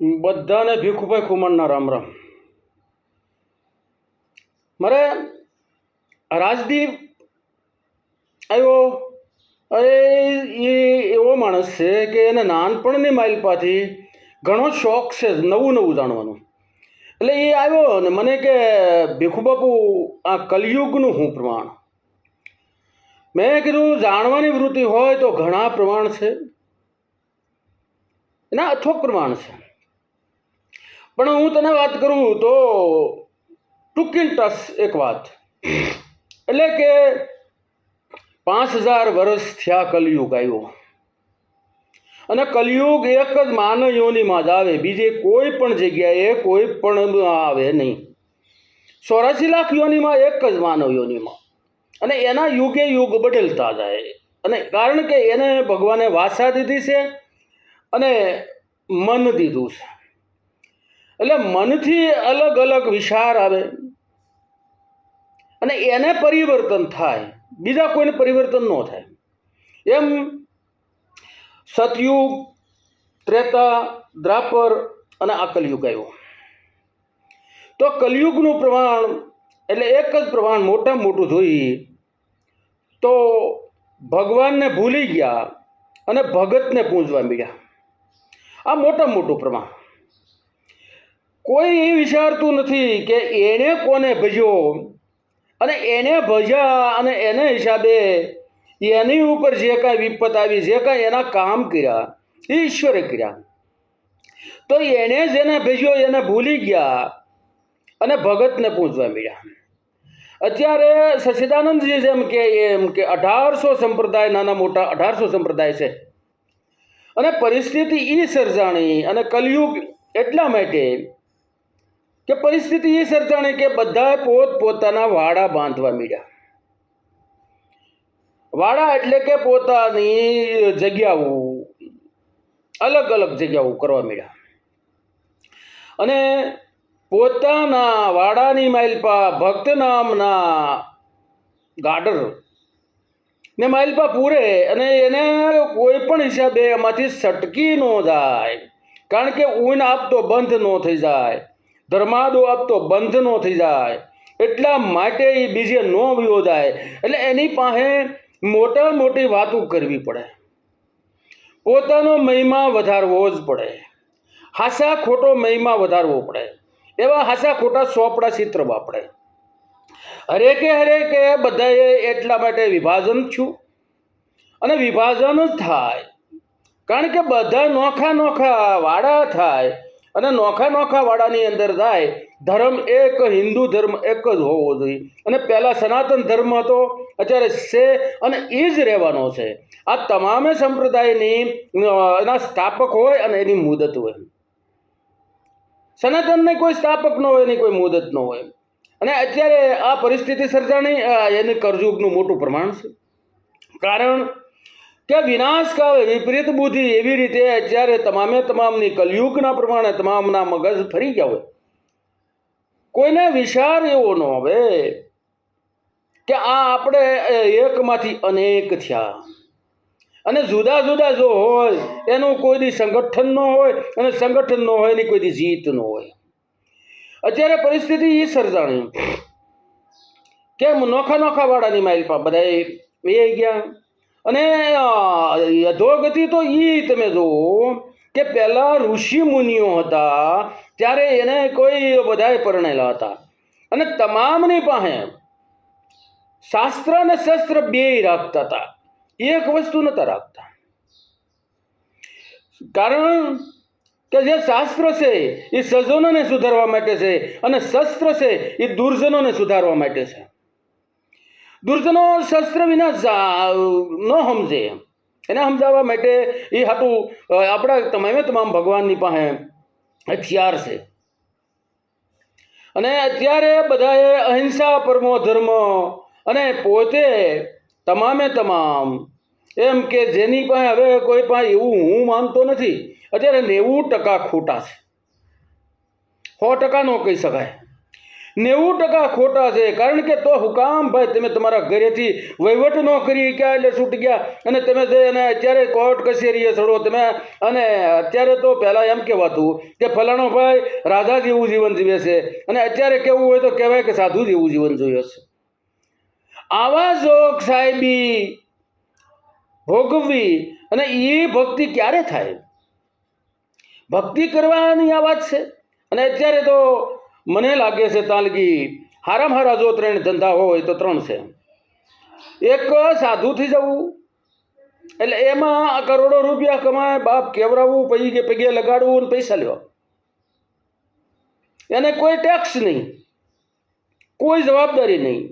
બધાને ભીખુભાઈ ખુમણના રામ રામ. મારે રાજદીપ આવ્યો. અરે, એ એવો માણસ છે કે એને નાનપણની માઇલપાથી ઘણો શોખ છે નવું નવું જાણવાનું. એટલે એ આવ્યો ને મને કે, ભીખુ બાપુ, આ કલયુગનું હું પ્રમાણ? મેં કીધું, જાણવાની વૃત્તિ હોય તો ઘણા પ્રમાણ છે. એના અથોક પ્રમાણ છે. પણ હું તને વાત કરું તો ટૂંકી ટસ એક વાત. એટલે કે પાંચ હજાર વર્ષ થયા કલયુગ આવ્યો. અને કલયુગ એક જ માનવ જ આવે, બીજે કોઈ પણ જગ્યાએ કોઈ પણ આવે નહીં. ચોરાસી લાખ યોનિમાં એક જ માનવ યોનિમાં અને એના યુગે યુગ બદલતા જાય. અને કારણ કે એને ભગવાને વાસા દીધી છે અને મન દીધું છે. એટલે મનથી અલગ અલગ વિચાર આવે. અને એને પરિવર્તન થાય. બીજા કોઈને પરિવર્તન ન થાય. એમ સતયુગ, ત્રેતા, દ્રાપર અને આ કલયુગ આવ્યો. તો કલયુગનું પ્રમાણ એટલે એક જ પ્રમાણ મોટા મોટું જોઈએ તો ભગવાનને ભૂલી ગયા અને ભગતને પૂંજવા મળ્યા આ મોટા મોટું પ્રમાણ. કોઈ એ વિચારતું નથી કે એણે કોને ભજ્યો. અને એને ભજ્યા અને એને હિસાબે એની ઉપર જે કાંઈ વિપત આવી, જે કાંઈ એના કામ કર્યા એ ઈશ્વરે કર્યા. તો એણે જેને ભેજ્યો એને ભૂલી ગયા અને ભગતને પૂજવા મળ્યા અત્યારે સચિદાનંદજી જેમ કે એમ કે અઢારસો સંપ્રદાય, નાના મોટા અઢારસો સંપ્રદાય છે. અને પરિસ્થિતિ એ સર્જાણી અને કલયુગ એટલા માટે કે પરિસ્થિતિ એ સર્જાણી કે બધા પોત પોતાના વાડા બાંધવા મીડ્યા. વાડા એટલે કે પોતાની જગ્યાઓ, અલગ અલગ જગ્યાઓ કરવા મીડ્યા. અને પોતાના વાડાની માઇલપા ભક્ત નામના ગાડર ને માઇલપા પૂરે અને એને કોઈ પણ હિસાબે એમાંથી સટકી ન જાય. કારણ કે ઊન આપતો બંધ ન થઈ જાય. ધર્માદો આપતો બંધ ન થઈ જાય. એટલા માટે એ બીજે ન યોજાય એટલે એની પાસે મોટા મોટી વાતો કરવી પડે. પોતાનો મહિમા વધારવો જ પડે. હાસા ખોટો મહિમા વધારવો પડે. એવા હાસા ખોટા સોપડા ચિત્ર વાપરે. હરેકે હરેકે બધાએ એટલા માટે વિભાજન છું. અને વિભાજન જ થાય. કારણ કે બધા નોખા નોખા વાડા થાય. અને નોખા નોખા વાડાની અંદર થાય ધર્મ એક, હિન્દુ ધર્મ એક જ હોવો જોઈએ. અને પહેલાં સનાતન ધર્મ હતો, અત્યારે છે અને એ જ રહેવાનો છે. આ તમામે સંપ્રદાયની એના સ્થાપક હોય અને એની મુદત હોય. સનાતનને કોઈ સ્થાપક ન હોય, એની કોઈ મુદત ન હોય. અને અત્યારે આ પરિસ્થિતિ સર્જાણી એની એને કરજુગનું મોટું પ્રમાણ છે. કારણ કે વિનાશ કાવે વિપરીત બુદ્ધિ એવી રીતે અત્યારે તમામે તમામની કલયુગના પ્રમાણે તમામના મગજ ફરી ગયા હોય. કોઈને વિચાર એવો ન આવે કે આ આપણે એકમાંથી અનેક થયા. અને જુદા જુદા જો હોય, એનું કોઈની સંગઠન ન હોય, અને સંગઠન ન હોય, એની કોઈની જીત ન હોય. અત્યારે પરિસ્થિતિ એ સર્જાણી. કે નોખા નોખા વાળાની માઇલપા બધા એ ગયા? અને યથોગતિ તો એ તમે જુઓ કે પહેલાં ઋષિ મુનિઓ હતા ત્યારે એને કોઈ બધાએ પરણેલા હતા. અને તમામની પાસે શાસ્ત્ર અને શસ્ત્ર બે રાખતા હતા. એક વસ્તુ નતા રાખતા. કારણ કે જે શાસ્ત્ર છે એ સજ્જનોને સુધારવા માટે છે અને શસ્ત્ર છે એ દુર્જનોને સુધારવા માટે છે. દુર્જનો શસ્ત્ર વિના ન સમજે. એને સમજાવવા માટે એ હતું આપણા તમામે તમામ ભગવાનની પાસે હથિયાર છે. અને અત્યારે બધાએ અહિંસા પરમો ધર્મ અને પોતે તમામે તમામ. એમ કે જેની પાસે હવે કોઈ પાસે એવું હું માનતો નથી, અત્યારે નેવું ટકા ખોટા છે. સો ટકા ન કહી શકાય. નેવું ટકા ખોટા છે. કારણ કે તો હુકામ ભાઈ, તમે તમારા ઘરેથી વહીવટ ન કરી ગયા એટલે છૂટી ગયા. અને તમે જે અને અત્યારે કોર્ટ કચેરીએ ચડો તમે, અને અત્યારે તો પહેલાં એમ કહેવાતું કે ફલાણો ભાઈ રાજા જેવું જીવન જીવે છે. અને અત્યારે કેવું હોય તો કહેવાય કે સાધુ જેવું જીવન જોઈએ છે. આવા જોગ સાહેબી ભોગવવી અને એ ભક્તિ ક્યારે થાય? ભક્તિ કરવાની આ વાત છે. અને અત્યારે તો મને લાગે છે તાલગી, હારામાં હારા જો ત્રણ ધંધા હોય તો ત્રણ છે. એક સાધુથી જવું, એટલે એમાં કરોડો રૂપિયા કમાય, બાપ કેવરાવવું પછી કે પગે લગાડવું અને પૈસા લેવા. એને કોઈ ટેક્સ નહીં, કોઈ જવાબદારી નહીં,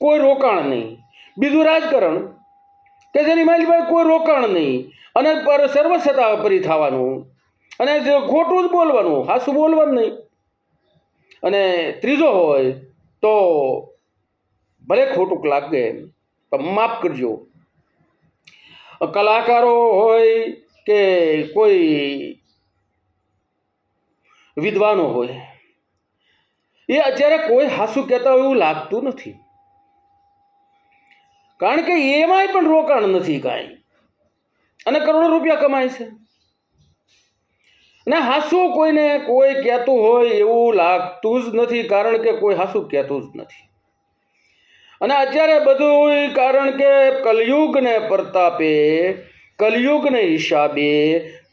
કોઈ રોકાણ નહીં. બીજું રાજકારણ, કે જેની માલિક કોઈ રોકાણ નહીં, અને પર સર્વસત્તા પરી થવાનું, અને ખોટું જ બોલવાનું, હાસું બોલવાનું નહીં. અને ત્રીજો હોય તો ભલે ખોટુંક લાગે, પણ માફ કરજો. કલાકારો હોય કે કોઈ વિદ્વાનો હોય, એ અત્યારે કોઈ હાસુ કહેતા હોય એવું લાગતું નથી. કારણ કે એમાંય પણ રોકાણ નથી કાંઈ. અને કરોડો રૂપિયા કમાય છે. અને હાસું કોઈને કોઈ કહેતું હોય એવું લાગતું જ નથી, કારણ કે કોઈ હાસું કહેતું જ નથી. અને અત્યારે બધું કારણ કે કલયુગને પ્રતાપે, કલયુગને હિસાબે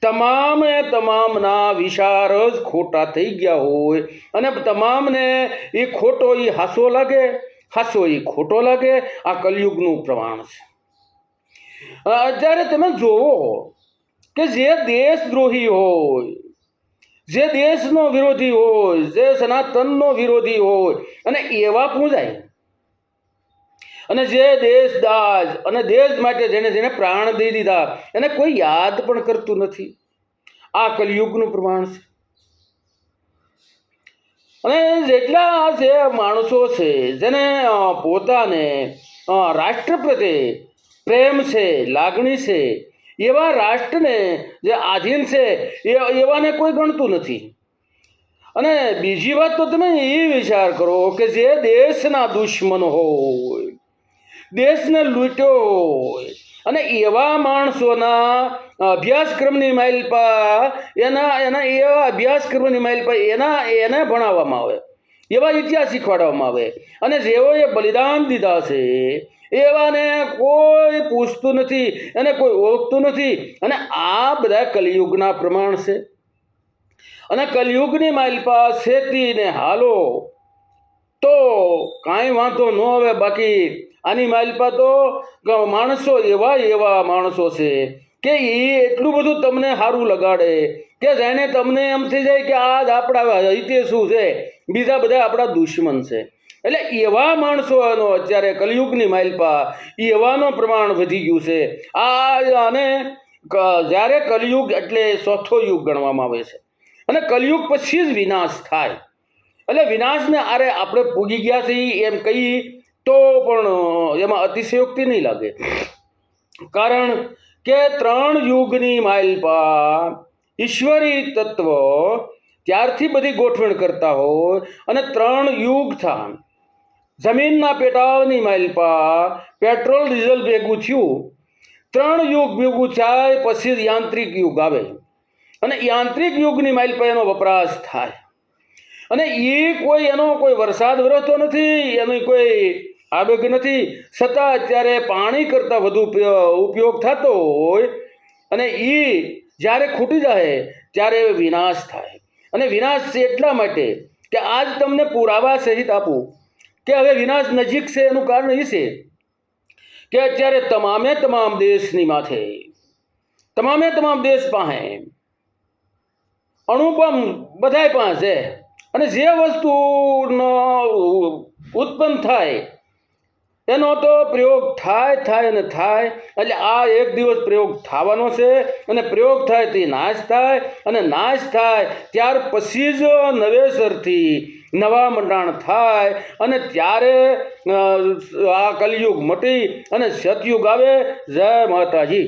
તમામે તમામના વિચાર જ ખોટા થઈ ગયા હોય અને તમામને એ ખોટો એ હાસો લાગે, હાસો એ ખોટો લાગે, આ કલયુગનું પ્રમાણ છે. અત્યારે તમે જોવો કે જે દેશદ્રોહી હોય, જે દેશનો વિરોધી હોય, જે સનાતનનો વિરોધી હોય, અને એવા પૂજાય. અને જે દેશ દાજ અને દેશ માટે જેને જેને પ્રાણ દઈ દીધા, એને કોઈ યાદ પણ કરતું નથી. આ કલયુગનું પ્રમાણ છે. અને જેટલા જે માણસો છે, જેને પોતાને રાષ્ટ્ર પ્રત્યે પ્રેમ છે, લાગણી છે એવા રાષ્ટ્રને જે આધીન છે, એ એવાને કોઈ ગણતું નથી. અને બીજી વાત તો તમે એ વિચાર કરો કે જે દેશના દુશ્મન હોય, દેશને લૂંટ્યો હોય, અને એવા માણસોના અભ્યાસક્રમની માઇલ પર એના એના એવા અભ્યાસક્રમની માઇલ પર એના, એને ભણાવવામાં આવે. એવા ઇતિહાસ શીખવાડવામાં આવે. અને જેઓએ બલિદાન દીધા છે, એવાને કોઈ પૂછતું નથી અને કોઈ ઓળખતું નથી. અને આ બધા કલિયુગના પ્રમાણ છે. અને કલયુગની માઇલપા શેતીને હાલો, તો કાંઈ વાંધો ન આવે, બાકી આની માઇલપા તો માણસો એવા એવા માણસો છે કે એ એટલું બધું તમને સારું લગાડે કે જેને તમને એમ થઈ જાય કે આ જ આપણા હિતે શું છે. બીજા બધા આપણા દુશ્મન છે. એટલે એવા માણસોનો અત્યારે કલયુગની માઇલપા એવાનું પ્રમાણ વધી ગયું છે. આ અને જ્યારે કલયુગ એટલે ચોથો યુગ ગણવામાં આવે છે. અને કલયુગ પછી જ વિનાશ થાય. એટલે વિનાશને આરે આપણે પૂગી ગયા છીએ એમ કહી તો પણ એમાં અતિશયોક્તિ નહીં લાગે. કારણ કે ત્રણ યુગની માઇલપા ઈશ્વરી તત્વ ત્યારથી બધી ગોઠવણ કરતા હોય અને ત્રણ યુગ થા જમીનના પેટાવની માઇલપા પેટ્રોલ, ડીઝલ ભેગું થયું. ત્રણ યુગ ભેગું થાય, પછી યાંત્રિક યુગ આવે. અને યાંત્રિક યુગની માઇલપા એનો વપરાશ થાય. અને એ કોઈ એનો કોઈ વરસાદ વરસતો નથી, એની કોઈ આવેગ નથી. છતાં અત્યારે પાણી કરતાં વધુ ઉપયોગ થતો હોય અને એ જ્યારે ખૂટી જાય ત્યારે વિનાશ થાય. અને વિનાશ છે એટલા માટે કે આજ તમને પુરાવા સહિત આપું કે હવે વિનાશ નજીક છે એનું કારણ એ છે કે અત્યારે તમામે તમામ દેશની માથે, તમામે તમામ દેશ પાસે અણુબમ બધાય પાસે અને જે વસ્તુનો ઉત્પન્ન થાય એનો તો પ્રયોગ થાય થાય અને થાય. એટલે આ એક દિવસ પ્રયોગ થવાનો છે અને પ્રયોગ થાય તે નાશ થાય અને નાશ થાય. ત્યાર પછી જ નવેસરથી નવા મંડાણ થાય અને ત્યારે આ કલયુગ મટી અને સતયુગ આવે. જય માતાજી.